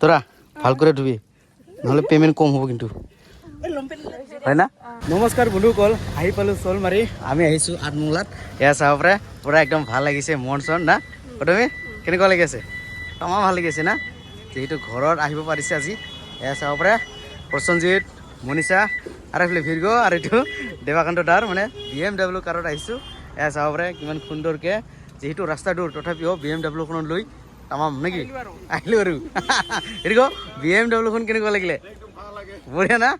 তোরা ভালো করে ধুবি। নহ'লে পে'মেণ্ট কম হ'ব কিন্তু। হয় না? নমস্কাৰ বন্ধুসকল আহি পালোঁ চল মাৰি। আমি আহিছোঁ আঠমোলাত এয়া চাব পাৰে। পূৰা একদম ভালো লাগিছে মন চন না? তুমি? কেনেকুৱা লাগি আছে? তামাম ভালো লাগি আছে না? যিহেতু ঘৰত আহিব পাৰিছে আজি। এয়া চাব পাৰে। প্ৰসঞ্জিত মনীষা আৰু এইফালে ভিৰ্গ আৰু এইটো দেৱাকান্ত দাৰ মানে বি এম ডাব্লিউ কাৰত আহিছোঁ। এয়া চাব পাৰে কিমান সুন্দৰকৈ। যিহেতু ৰাস্তা দূৰ তথাপিও বি এম ডাব্লিউখনত লৈ তামাম নাকি আহিলো আৰু হেৰিকো বি এম ডাব্লিউখন কেনেকুৱা লাগিলে বঢ়িয়া না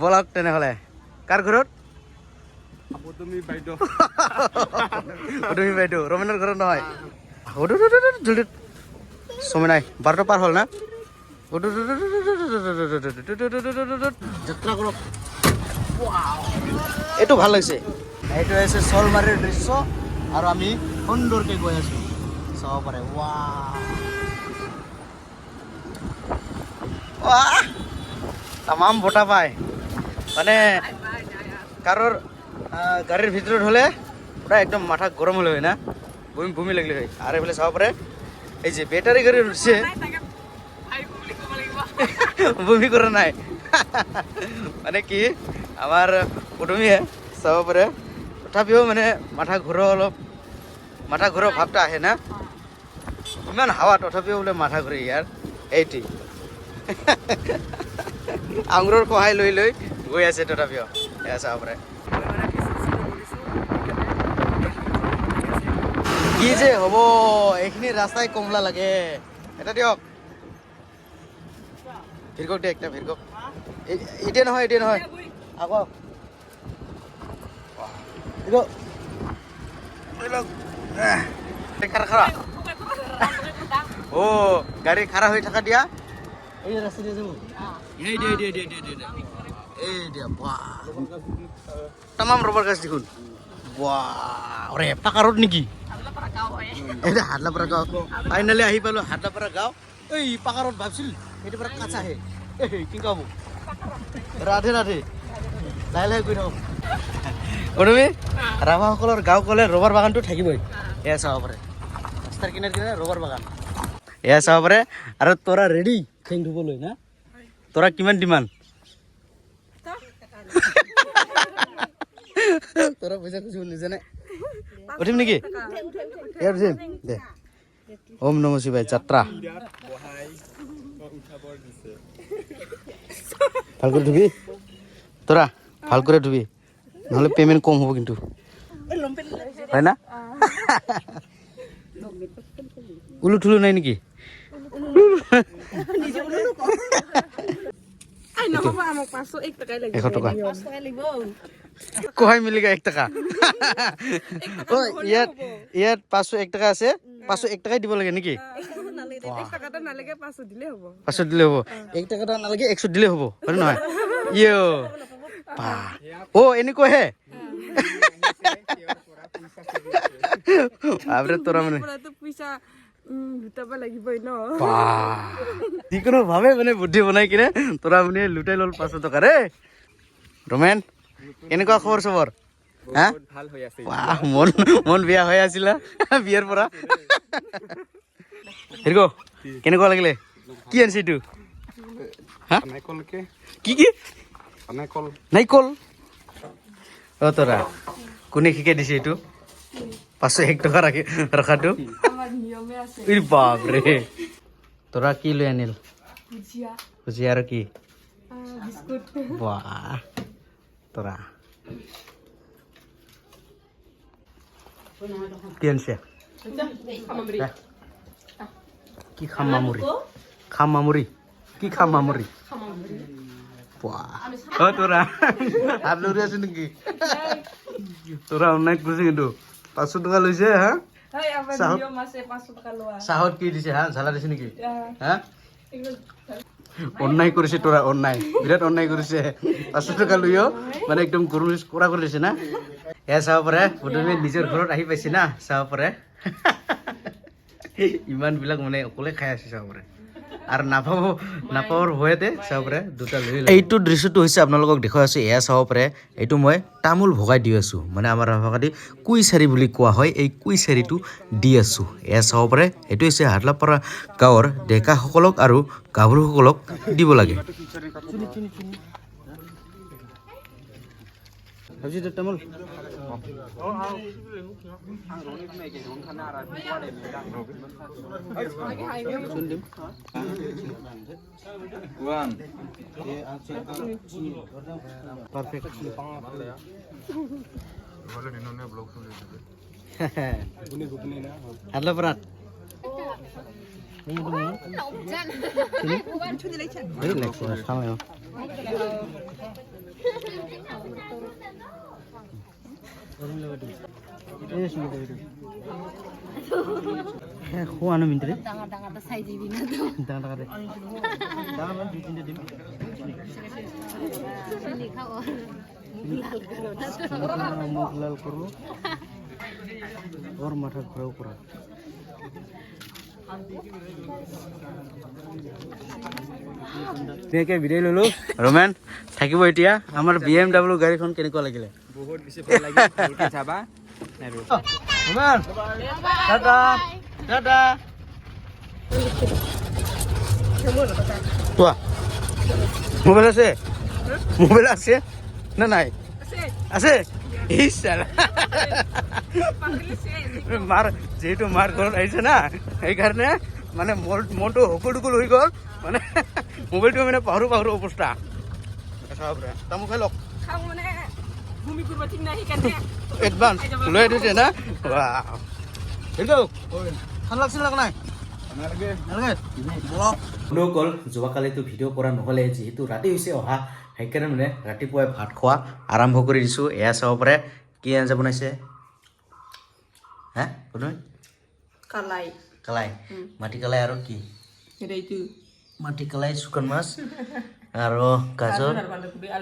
বলক তেনেহ'লে কাৰ ঘৰত পদুমী বাইদেউ ৰমেনৰ ঘৰত নহয় জলদি সময় বাৰটা পাৰ হ'ল না যাত্ৰা কৰক এইটো ভালো লাগিছে এইটো হৈছে চলমাৰীৰ দৃশ্য আৰু আমি সুন্দৰকৈ গৈ আছোঁ Sobre, wow. Wah, tamam ভোটা পায় মানে কারোর গাড়ির ভিতরে ঢলে ওটা একদম মাথা গরম হলে হয় না ভূমি ভূমি লাগলে হয় আর এফালে সব পরে এই যে ব্যাটারি গাড়ি উঠছে ভূমি করে নাই মানে কি আমার কুটুমিয়ে সব পরে তথাপিও মানে মাথা ঘূৰ অলপ মাথা ঘূৰ ভাৱটো আহে না ইমান হাৱা তথাপিও বোলে মাথা ঘূৰে ইয়াৰ। এইটি। আঙুৰৰ সহায় লৈ লৈ গৈ আছে তথাপিও। এয়া চাব পাৰে। কি যে হ'ব এইখিনি ৰাস্তাই কমলা লাগে। এটা দিয়ক। ভিৰকক দিয়ক একটা ভিৰকক এতিয়া নহয় এতিয়া নহয়। আকৌ। আহ, খাৰা খাৰা ও গাড়ী খাৰা হৈ থকা দিয়া? এই ৰাস্তা দিয়ে যাব? এই দিয়া দিয়া দিয়া দিয়া দিয়া। এই দিয়া বাহ। তামাম ৰবাৰ গাছ দেখোন। বাহ অৰে পাকা ৰোড নেকি? এটা হাটলাপাৰা গাঁও। ফাইনেলি আহি পালোঁ হাটলাপাৰা গাঁও। এই পাকা ৰোড ভাবছিল এইটো পৰা কাঁচা আহে এই কি কাম ৰাধে ৰাধে লাহে লাহে গৈ থাকক তুমি ৰাভাসকলৰ গাঁও ক'লে ৰবাৰ বাগানটো থাকিবই। এয়া চাব পাৰে। ৰাস্তাৰ কিনাৰে কিনাৰে ৰবাৰ বাগান। এয়া চাব পাৰে। আৰু তোৰা ৰেডি ঠেং ধুবলৈ না? তোৰা কিমান ডিমাণ্ড তোৰা পইচা খুজিব নিজে উঠিম নেকি? উঠিম। দে। ওম নম শিৱাই যাত্ৰা। ভালো কৰি ধুবি। তোৰা, ভালো কৰি ধুবি। নহ'লে পে'মেণ্ট কম হ'ব কিন্তু। হয় না? উলু থুলু নাই নেকি? লাগিব। এশ টকা। কহাই মিলিগা এক টকা। ইয়াত ইয়াত পাঁচশো এক টকা আছে। পাঁচশো এক টকাই দিব লাগে নেকি? এক পাঁচশো দিলে হ'ব। এক টকা এটা নালাগে একশ দিলে হ'ব। হয় নে নহয়? ইয়ে। বা অ' এনেকুৱাহে বাপৰে তোৰা মানে লাগিবই ন? যিকোনো ভাৱে মানে বুদ্ধি বনাই কিনে তোৰা মানে লুটাই ল'ল পাঁচশ টকা ৰে। ৰমেন কেনেকুৱা খবৰ চবৰ? হা? ভাল হৈ আছে। বাহ মন মন বেয়া হৈ আছিলা বিয়াৰ পৰা। হেৰি ক কেনেকুৱা লাগিলে? কি আনিছে এইটো? কি কি? নাৰিকল। নাৰিকল? অ তৰা কোনে শিকাই দিছে এইটো? পাঁচশো এক টাকা রাখে রাখাটো বাপরে তোরা কি লৈ আনিল ভুজিয়া আর কি বাহ তোরা কিনছে কি খামামুরি খামামুরি কি খামামুরি তোরা আর লুরি আছে নাকি তোরা অনেক খুশি কিন্তু পাঁচশো টকা লৈছে হা? চাহত? চাহত কি দিছে হা? ঝালা দিছে নেকি? হা? অন্যায় কৰিছে তোৰা অন্যায়। বিৰাট অন্যায় কৰিছে। পাঁচশো টকা লৈও মানে একদম গৰু কৰা কৰি লৈছে না? এয়া চাব পাৰে প্ৰথমে নিজৰ ঘৰত আহি পাইছে না চাব পাৰে। ইমানবিলাক মানে অকলে খাই আছে চাব পাৰে। আৰু নাপাব নাপাবৰ ভয়তে চাব পাৰে দুটা লৈ এইটো দৃশ্যটো হৈছে আপোনালোকক দেখুৱাই আছোঁ এয়া চাব পাৰে। এইটো মই তামোল ভগাই দি আছোঁ মানে আমাৰ ভাষাদি কুইচাৰি বুলি কোৱা হয় এই কুইচাৰিটো দি আছোঁ। এয়া চাব পাৰে এইটো হৈছে হাটলাপাৰা গাঁৱৰ ডেকাসকলক আৰু গাভৰুসকলক দিব লাগে। ভাবিছোঁ তামোল হাটলাপাৰাত Đấy là của sao rồi খোৱানো minute ডাঙৰ ডাঙৰটা চাই দিবি না তো ডাঙৰ ডাঙৰ ডাঙৰ দুই তিনিটা দিম মুখ লাল কৰোঁ ওর মাথা ঘোরাও করা বিদায় ল'লোঁ? ৰোমেন থাকিব এতিয়া। আমাৰ বি এম ডাব্লিউ গাড়ীখন কেনেকুৱা লাগিলে? বহুত বেছি ভালো লাগিল ভালকে ৰোমেন! টাটা টাটা কোৱা? মোবাইল আছে? মোবাইল আছে? নে নাই? আছে? মাৰ যিহেতু মাৰ ঘৰত আহিছে না সেইকাৰণে মানে মন- মনটো হকুল টুকুল হৈ গ'ল মানে মোবাইলটো মানে পাহৰো পাহৰো অৱস্থা। তামোল খাই লওক। এডভান্স লৈ দিছে না? ভালো লাগছিল নাই? বন্ধুসকল যোৱাকালিতো ভিডিঅ' কৰা নহ'লে যিহেতু ৰাতি হৈছে অহা সেইকাৰণে মানে ৰাতিপুৱাই ভাত খোৱা আৰম্ভ কৰি দিছোঁ। এয়া চাব পাৰে কি আঞ্জা বনাইছে? হে Kalai. কালাই। মাটি কালাই আৰু কি. মাটি কালাই শুকান মাছ আৰু গাজৰ.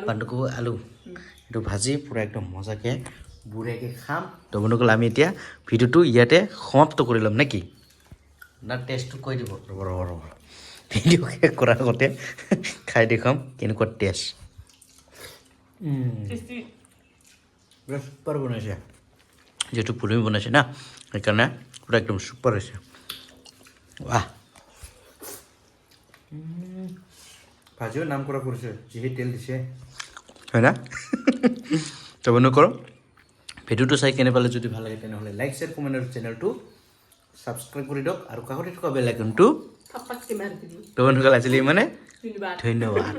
বান্ধকবি আলু। এইটো ভাজি পূৰা একদম মজাকৈ বঢ়িয়াকৈ খাম। তো বন্ধুসকল আমি এতিয়া ভিডিঅ'টো ইয়াতে সমাপ্ত কৰি ল'ম নে কি? না টেষ্টটো কৈ দিব। ৰ'ব ৰ'ব ৰ'ব ভিডিঅ' শেষ কৰাৰ আগতে খাই দেখুৱাম কেনেকুৱা টেষ্ট চুপাৰ বনাইছে। যিহেতু পুলমি বনাইছে না সেইকাৰণে পূৰা একদম চুপাৰ হৈছে। ৱাহ। ভাজিও নাম কৰা কৰিছে যিহে তেল দিছে। হয় না? তো বন্ধুসকল ভিডিঅ'টো চাই কেনে পালে যদি ভালো লাগে তেনেহ'লে লাইক শ্বেয়াৰ কমেণ্ট আৰু চেনেলটো ছাবস্ক্ৰাইব কৰি দিয়ক আৰু কাষতে থকা বেল আইকনটো মানে ধন্যবাদ।